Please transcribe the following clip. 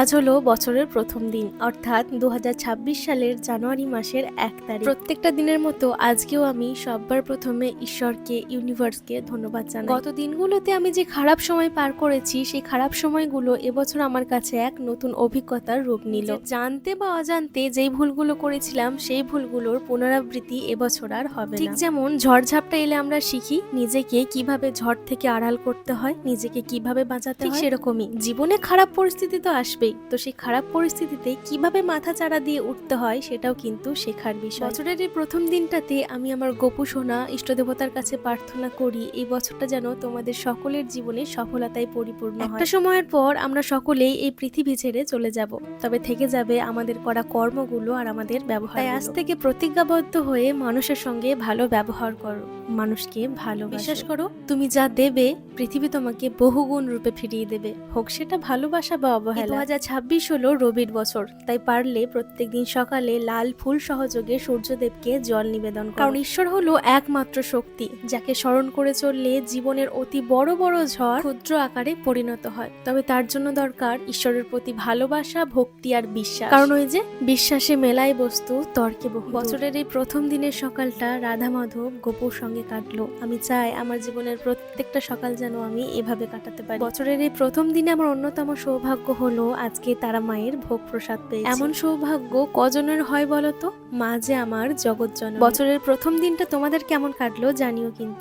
আজ হলো বছরের প্রথম দিন অর্থাৎ দু হাজার ছাব্বিশ সালের জানুয়ারি মাসের এক তারিখ। প্রত্যেকটা দিনের মতো আজকেও আমি সববার প্রথমে ঈশ্বরকে ইউনিভার্সকে ধন্যবাদ জানাই। গত দিনগুলোতে আমি যে খারাপ সময় পার করেছি সেই খারাপ সময়গুলো এবছর আমার কাছে এক নতুন অভিজ্ঞতার রূপ নিল। জানতে বা অজান্তে যেই ভুলগুলো করেছিলাম সেই ভুলগুলোর পুনরাবৃত্তি এবছর আর হবে ঠিক যেমন ঝড়ঝাপটা এলে আমরা শিখি নিজেকে কীভাবে ঝড় থেকে আড়াল করতে হয় নিজেকে কীভাবে বাঁচাতে হয়। সেরকমই। জীবনে খারাপ পরিস্থিতি তো আসবেই তো সেই খারাপ পরিস্থিতিতে কীভাবে মাথা চাড়া দিয়ে উঠতে হয় সেটাও কিন্তু শেখার বিষয়। বছরের এই প্রথম দিনটাতে আমি আমার গোপু সোনা ইষ্টদেবতার কাছে প্রার্থনা করি, এই বছরটা যেন তোমাদের সকলের জীবনে সফলতায় পরিপূর্ণ একটা সময়ের পর আমরা সকলেই এই পৃথিবী ছেড়ে চলে যাব। তবে থেকে যাবে আমাদের করা কর্মগুলো আর আমাদের ব্যবহার তাই আজ থেকে প্রতিজ্ঞাবদ্ধ হয়ে মানুষের সঙ্গে ভালো ব্যবহার করো। মানুষকে ভালো বিশ্বাস করো, তুমি যা দেবে, পৃথিবী তোমাকে বহুগুণ রূপে ফিরিয়ে দেবে। হোক সেটা ভালোবাসা বা অবহেলা। ছাব্বিশ হলো রবির বছর, তাই পারলে প্রত্যেক দিন সকালে লাল ফুল সহযোগে সূর্যদেবকে জল নিবেদন কারণ ঈশ্বর হলো একমাত্র শক্তি, যাকে স্মরণ করে চললে জীবনের অতি বড় বড় ঝড় ক্ষুদ্র আকারে পরিণত হয়। তবে তার জন্য দরকার ঈশ্বরের প্রতি ভালোবাসা, ভক্তি আর বিশ্বাস। কারণ ওই যে বিশ্বাসে মেলাই বস্তু, তর্কে বহু বছরের এই প্রথম দিনের সকালটা রাধা মাধব গোপুর সঙ্গে কাটলো। আমি চাই আমার জীবনের প্রত্যেকটা সকাল যেন আমি এভাবে কাটাতে পারি। বছরের এই প্রথম দিনে আমার অন্যতম সৌভাগ্য হলো আজকে তারা মায়ের ভোগ প্রসাদ পেয়েছি। এমন সৌভাগ্য কজনের হয় বলতো? মা যে আমার জগৎজন বছরের প্রথম দিনটা তোমাদের কেমন কাটলো জানিও কিন্তু।